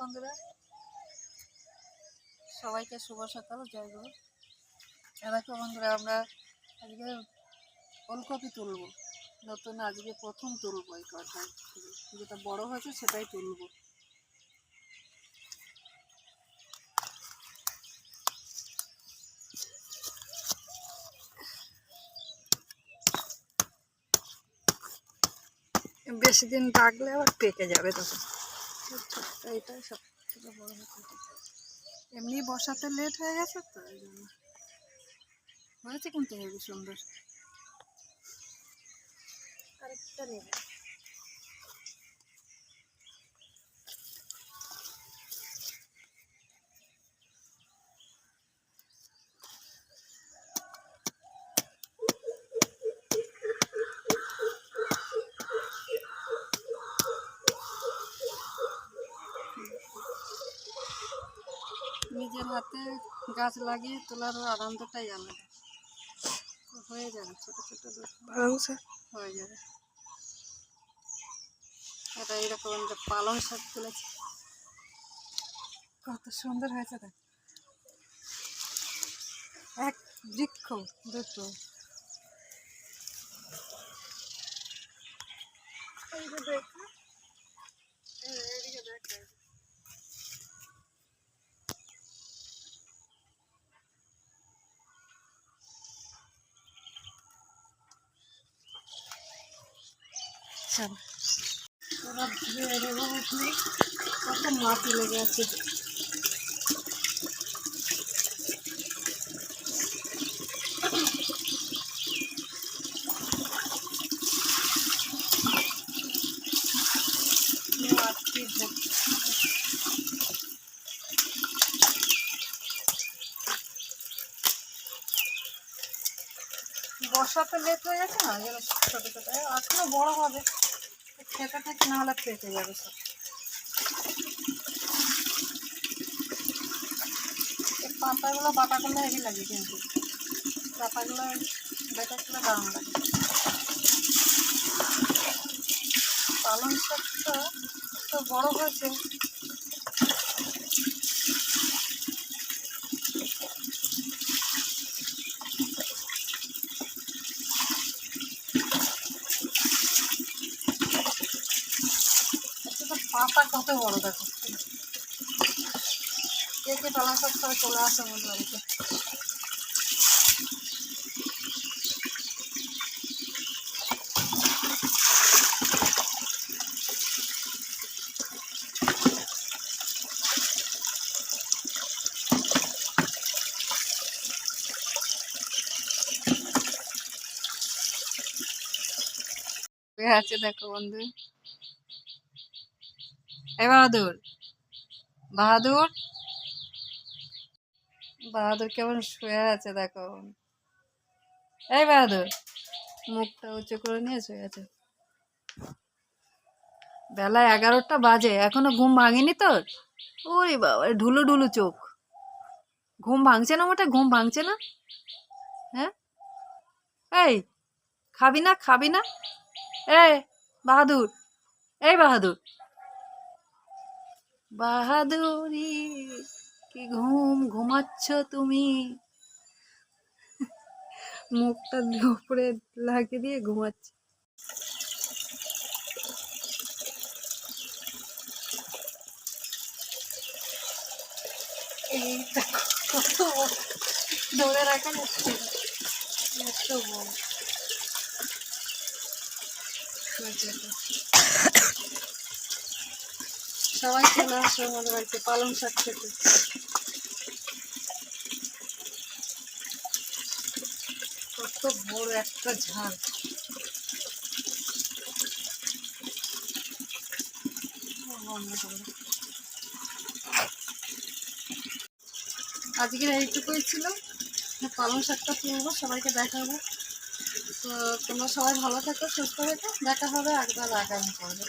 বন্ধুরা। সবাইকে শুভ সকাল, জয় গুরু। দেখো বন্ধুরা, আমরা আজকে ওলকপি তুলবো। নতুন আজকে প্রথম তুলবো এই কটা যেটা বড় হয়েছে সেটাই তুলবো। বেশি দিন রাখলে আবার পেকে যাবে তখন। এটাই সব থেকে বড় হচ্ছে। এমনি বসাতে লেট হয়ে গেছে তো এই জন্য। হয়েছে কিন্তু হেবি সুন্দর। আরেকটা নেবে নিজের হাতে গাছ লাগিয়ে তোলার আনন্দটাই আলাদা। হয়ে যাবে ছোট ছোট হয়ে যাবে। এটা এরকম আমরা পালং শাক তুলেছি। কত সুন্দর হয়েছে দেখ। এক বৃক্ষ দুটো। এই যে দেখ না? এই এদিকে দেখ এই যে। চলো ওরা ধুয়ে দেবো উঠলে কত মাটি লেগে আছে। ভর্তি। বর্ষাতে লেট হয়ে গেছে না? যেন ছোট ছোট। এখনও বড় হবে। খেতে থেকে না হলে ফেটে যাবে সব। পাতাগুলো বাটা করলে হেভি লাগে কিন্তু। পাতাগুলো বেটা করলে দারুণ লাগে। পালং শাকটা তো বড়ো হয়েছে। এটা কত বড় দেখো? কে কে পালং শাক করে চলে আসে আমাদের বাড়িতে? আছে দেখো বন্ধু। এই বাহাদুর? বাহাদুর বাহাদুর কেমন শুয়ে আছে দেখো। এই বাহাদুর, মুখটা উঁচু করে নিয়ে শুয়ে আছে। বেলা এগারোটা বাজে, এখনও ঘুম ভাঙেনি তোর? ওরে বাবা ঢুলু ঢুলু চোখ। ঘুম ভাঙছে না মোটে? ঘুম ভাঙছে না? হ্যাঁ? এই, খাবি না খাবি না? এই বাহাদুর এই বাহাদুর। বাহাদুরি কি ঘুম ঘুমাচ্ছ তুমি? মুখটা উপরে লাগিয়ে দিয়ে ঘুমাচ্ছে। রাখা যাচ্ছে। সবাই চলে আসো আমাদের বাড়িতে, পালং শাক খেতে। কত বড় একটা ঝাল। আজকের এইটুকুই ছিল। পালং শাকটা তুলবো, সবাইকে দেখাবো তো তোমরা সবাই ভালো থাকো, সুস্থ থেকো। দেখা হবে একবার আগামী পর্বে।